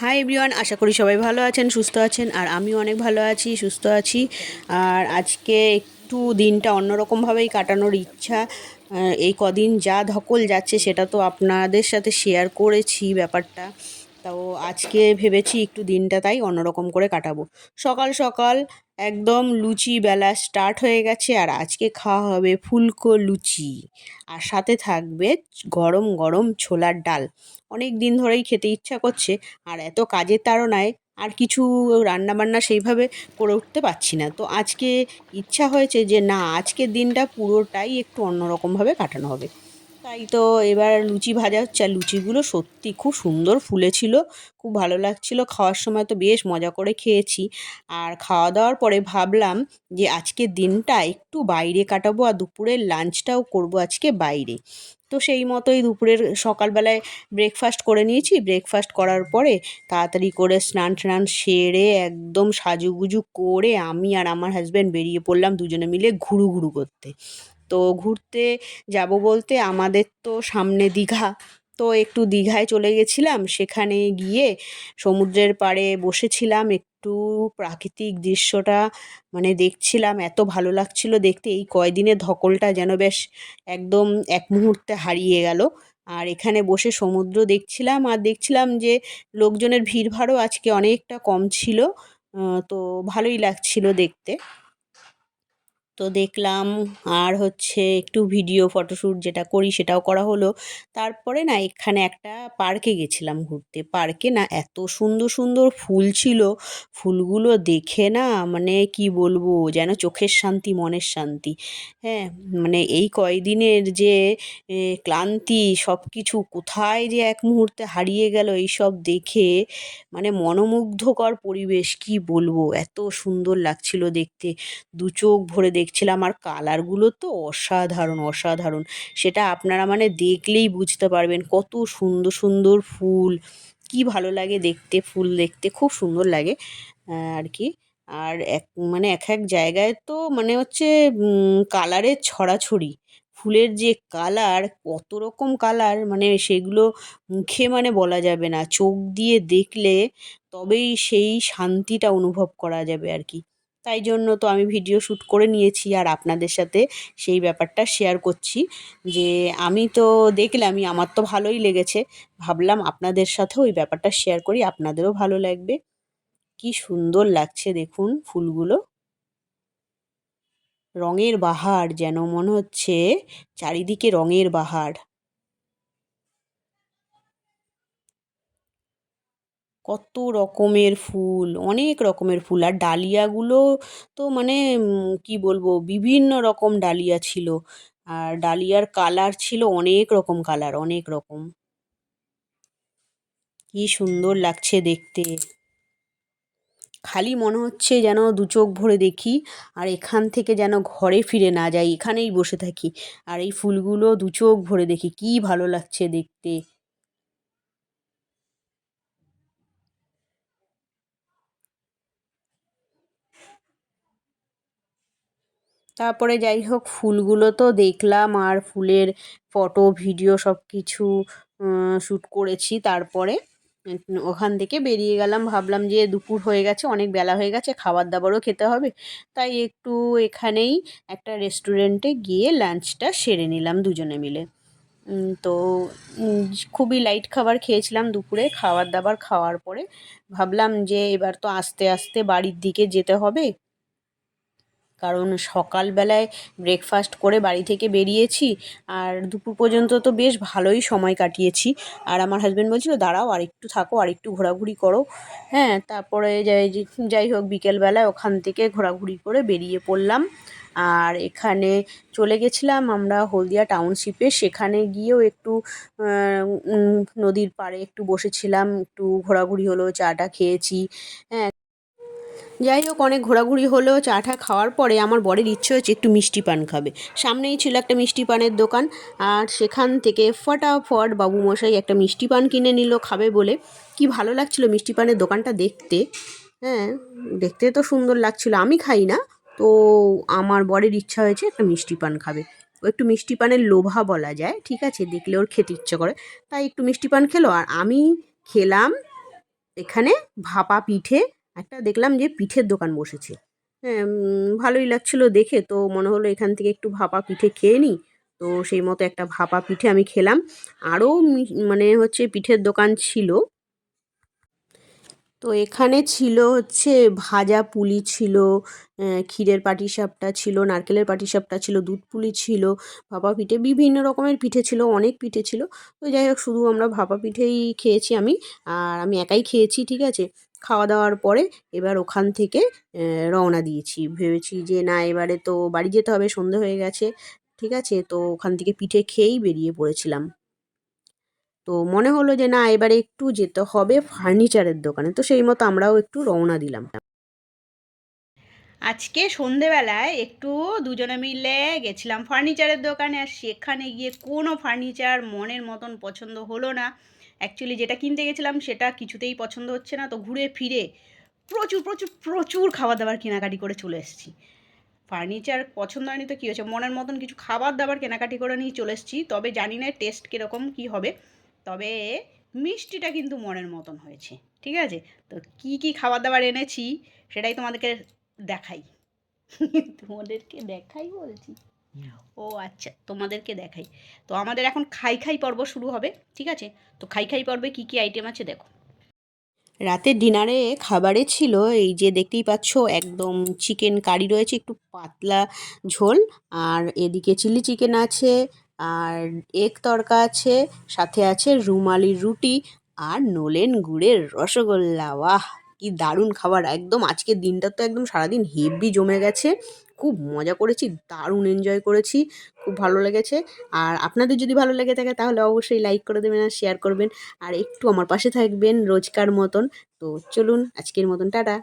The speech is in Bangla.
হাই এভরিওয়ান আশা করি সবাই ভালো আছেন, সুস্থ আছেন, আর আমিও অনেক ভালো আছি, সুস্থ আছি। আর আজকে একটু দিনটা অন্যরকমভাবেই কাটানোর ইচ্ছা। এই কদিন যা ধকল যাচ্ছে সেটা তো আপনাদের সাথে শেয়ার করেছি ব্যাপারটা। তো আজকে ভেবেছি একটু দিনটা তাই অন্যরকম করে কাটাবো। সকাল সকাল একদম লুচি বেলা স্টার্ট হয়ে গেছে আর আজকে খাওয়া হবে ফুলকো লুচি। আর সাথে থাকবে গরম গরম ছোলার ডাল। অনেক দিন ধরেই খেতে ইচ্ছা করছে আর এত কাজের তাড়নায় আর কিছু রান্নাবান্না সেইভাবে করে উঠতে পারছি না। তো আজকে ইচ্ছা হয়েছে যে না, আজকের দিনটা পুরোটাই একটু অন্যরকমভাবে কাটানো হবে। তাই তো এবার লুচি ভাজা হচ্ছে। আর লুচিগুলো সত্যি খুব সুন্দর ফুলেছিল, খুব ভালো লাগছিল। খাওয়ার সময় তো বেশ মজা করে খেয়েছি। আর খাওয়া দাওয়ার পরে ভাবলাম যে আজকে দিনটা একটু বাইরে কাটাবো আর দুপুরের লাঞ্চটাও করব আজকে বাইরে। তো সেই মতোই দুপুরের সকালবেলায় ব্রেকফাস্ট করে নিয়েছি। ব্রেকফাস্ট করার পরে তাড়াতাড়ি করে স্নান টান সেরে একদম সাজুগুজু করে আমি আর আমার হাজব্যান্ড বেরিয়ে পড়লাম দুজনে মিলে ঘুরু ঘুরু করতে। তো ঘুরতে যাব বলতে আমাদের তো সামনে দীঘা। তো একটু দীঘায় চলে গেছিলাম, সেখানে গিয়ে সমুদ্রের পাড়ে বসেছিলাম, একটু প্রাকৃতিক দৃশ্যটা মানে দেখছিলাম, এত ভালো লাগছিল দেখতে। এই কয়দিনের ধকলটা যেন বেশ একদম এক মুহূর্তে হারিয়ে গেল। আর এখানে বসে সমুদ্র দেখছিলাম আর দেখছিলাম যে লোকজনের ভিড়ভাড়ও আজকে অনেকটা কম ছিল। তো ভালোই লাগছিল দেখতে। তো দেখলাম আর হচ্ছে একটু ভিডিও ফটোশ্যুট যেটা করি সেটাও করা হলো। তারপরে না এখানে একটা পার্কে গেছিলাম ঘুরতে। পার্কে না এত সুন্দর সুন্দর ফুল ছিল। ফুলগুলো দেখে না মানে কি বলব, যেন চোখের শান্তি, মনের শান্তি। হ্যাঁ মানে এই কয়দিনের যে ক্লান্তি সব কিছু কোথায় যে এক মুহূর্তে হারিয়ে গেল এইসব দেখে মানে মনোমুগ্ধকর পরিবেশ, কি বলব? এত সুন্দর লাগছিল দেখতে। দু চোখ ভরে দেখছিলাম আর কালারগুলো তো অসাধারণ অসাধারণ। সেটা আপনারা মানে দেখলেই বুঝতে পারবেন কত সুন্দর সুন্দর ফুল। কি ভালো লাগে দেখতে, ফুল দেখতে, খুব সুন্দর লাগে আর কি। আর এক মানে এক এক জায়গায় তো মানে হচ্ছে কালারের ছড়াছড়ি। ফুলের যে কালার, কত রকম কালার মানে সেগুলো মুখে মানে বলা যাবে না। চোখ দিয়ে দেখলে তবেই সেই শান্তিটা অনুভব করা যাবে আর কি। তাই জন্য তো আমি ভিডিও শ্যুট করে নিয়েছি আর আপনাদের সাথে সেই ব্যাপারটা শেয়ার করছি যে আমি তো দেখলামই, আমার তো ভালোই লেগেছে। ভাবলাম আপনাদের সাথে ওই ব্যাপারটা শেয়ার করি, আপনাদেরও ভালো লাগবে। কি সুন্দর লাগছে দেখুন ফুলগুলো। রঙের বাহার যেন মনে হচ্ছে, চারিদিকে রঙের বাহার। কত রকমের ফুল, অনেক রকমের ফুল। আর ডালিয়াগুলো তো মানে কি বলব, বিভিন্ন রকম ডালিয়া ছিল। আর ডালিয়ার কালার ছিল অনেক রকম কালার, অনেক রকম। কি সুন্দর লাগছে দেখতে। খালি মনে হচ্ছে যেন দু চোখ ভরে দেখি, আর এখান থেকে যেন ঘরে ফিরে না যাই, এখানেই বসে থাকি। আর এই ফুলগুলো দু চোখ ভরে দেখি, কি ভালো লাগছে দেখতে। তারপরে যাই হোক ফুলগুলো তো দেখলাম আর ফুলের ফটো, ভিডিও সব কিছু শ্যুট করেছি তারপরে। ওখান থেকে বেরিয়ে গেলাম, ভাবলাম যে দুপুর হয়ে গেছে, অনেক বেলা হয়ে গেছে খাবার দাবারও খেতে হবে। তাই একটু এখানেই একটা রেস্টুরেন্টে গিয়ে লাঞ্চটা সেরে নিলাম দুজনে মিলে। তো খুবই লাইট খাবার খেয়েছিলাম দুপুরে খাবার দাবার খাওয়ার পরে। ভাবলাম যে এবার তো আস্তে আস্তে বাড়ির দিকে যেতে হবে। কারণ সকালবেলায় ব্রেকফাস্ট করে বাড়ি থেকে বেরিয়েছি আর দুপুর পর্যন্ত তো বেশ ভালোই সময় কাটিয়েছি। আর আমার হাজব্যান্ড বলছিল, দাঁড়াও, আর একটু থাকো, আর একটু ঘোরাঘুরি করো। হ্যাঁ তারপরে যাই যাই হোক, বিকেলবেলায় ওখান থেকে ঘোরাঘুরি করে বেরিয়ে পড়লাম। আর এখানে চলে গেছিলাম আমরা হলদিয়া টাউনশিপে সেখানে গিয়েও একটু নদীর পাড়ে একটু বসেছিলাম, একটু ঘোরাঘুরি হলো, চাটা খেয়েছি। হ্যাঁ যাই হোক, অনেক ঘোরাঘুরি হলো, চা টা খাওয়ার পরে আমার বরের ইচ্ছে হচ্ছে একটু মিষ্টি পান খাবে। সামনেই ছিল একটা মিষ্টি পানের দোকান, আর সেখান থেকে ফটাফট বাবুমশাই একটা মিষ্টি পান কিনে নিল, খাবে বলে। কি ভালো লাগছিল মিষ্টি পানের দোকানটা দেখতে? হ্যাঁ দেখতে তো সুন্দর লাগছিল, আমি খাই না। তো আমার বরের ইচ্ছা হয়েছে একটা মিষ্টি পান খাবে। ও একটু মিষ্টি পানের লোভা বলা যায়, ঠিক আছে? দেখলে ওর খেতে ইচ্ছে করে। তাই একটু মিষ্টি পান খেলো, আর আমি খেলাম এখানে ভাপা পিঠে একটা দেখলাম যে পিঠের দোকান বসেছে। হ্যাঁ ভালোই লাগছিল দেখে। তো মনে হলো এখান থেকে একটু ভাপা পিঠে খেয়ে নিই। তো সেই মতো একটা ভাপা পিঠে আমি খেলাম। আরও মানে হচ্ছে পিঠের দোকান ছিল। তো এখানে ছিল হচ্ছে ভাজা পুলি ছিল ক্ষীরের পাটিসাপটা ছিল, নারকেলের পাটিসাপটা ছিল, দুধ পুলি ছিল, ভাপা পিঠে বিভিন্ন রকমের পিঠে ছিল, অনেক পিঠে ছিল। তো যাই হোক, শুধু আমরা ভাপা পিঠেই খেয়েছি আমি, আর আমি একাই খেয়েছি, ঠিক আছে? খাওয়া দাওয়ার পরে এবার ওখান থেকে রওনা দিয়েছি। ভেবেছি যে না, এবারে তো বাড়ি যেতে হবে, সন্ধে হয়ে গেছে, ঠিক আছে? তো ওখান থেকে পিঠে খেয়েই বেরিয়ে পড়েছিলাম। তো মনে হলো যে না, এবারে একটু যেতে হবে ফার্নিচারের দোকানে। তো সেই মতো আমরাও একটু রওনা দিলাম। আজকে সন্ধেবেলায় একটু দুজনে মিলে গেছিলাম ফার্নিচারের দোকানে, আর সেখানে গিয়ে কোনো ফার্নিচার মনের মতন পছন্দ হলো না। অ্যাকচুয়ালি যেটা কিনতে গেছিলাম সেটা কিছুতেই পছন্দ হচ্ছে না। তো ঘুরে ফিরে প্রচুর প্রচুর প্রচুর খাবার দাবার কেনাকাটি করে চলে এসেছি। ফার্নিচার পছন্দ হয়নি তো কী হয়েছে? মনের মতন কিছু খাবার দাবার কেনাকাটি করে নিয়ে চলে এসেছি। তবে জানি না, টেস্ট কীরকম, কী হবে। তবে মিষ্টিটা কিন্তু মনের মতন হয়েছে, ঠিক আছে? তো কি কি খাবার দাবার এনেছি সেটাই তোমাদেরকে দেখাই। তোমাদেরকে দেখাই বলছি? ও আচ্ছা তোমাদেরকে দেখাই। তো আমাদের এখন খাই খাই পর্ব শুরু হবে, ঠিক আছে? তো খাই খাই পর্বে কি কি আইটেম আছে দেখো। রাতের ডিনারে খাবারে ছিল এই যে দেখতেই পাচ্ছ, একদম চিকেন কারি রয়েছে, একটু পাতলা ঝোল, আর এদিকে চিলি চিকেন আছে আর এগ তড়কা আছে, সাথে আছে রুমালি রুটি আর নোলেন গুড়ের রসগোল্লা। বাহ কি দারুণ খাবার। একদম আজকের দিনটা তো একদম সারাদিন হেভি জমে গেছে। খুব মজা করেছি, দারুণ এনজয় করেছি, খুব ভালো লেগেছে। আর আপনাদের যদি ভালো লেগে থাকে তাহলে অবশ্যই লাইক করে দেবেন আর শেয়ার করবেন। আর একটু আমার পাশে থাকবেন রোজকার মতন। তো চলুন আজকের মতন, টাটা।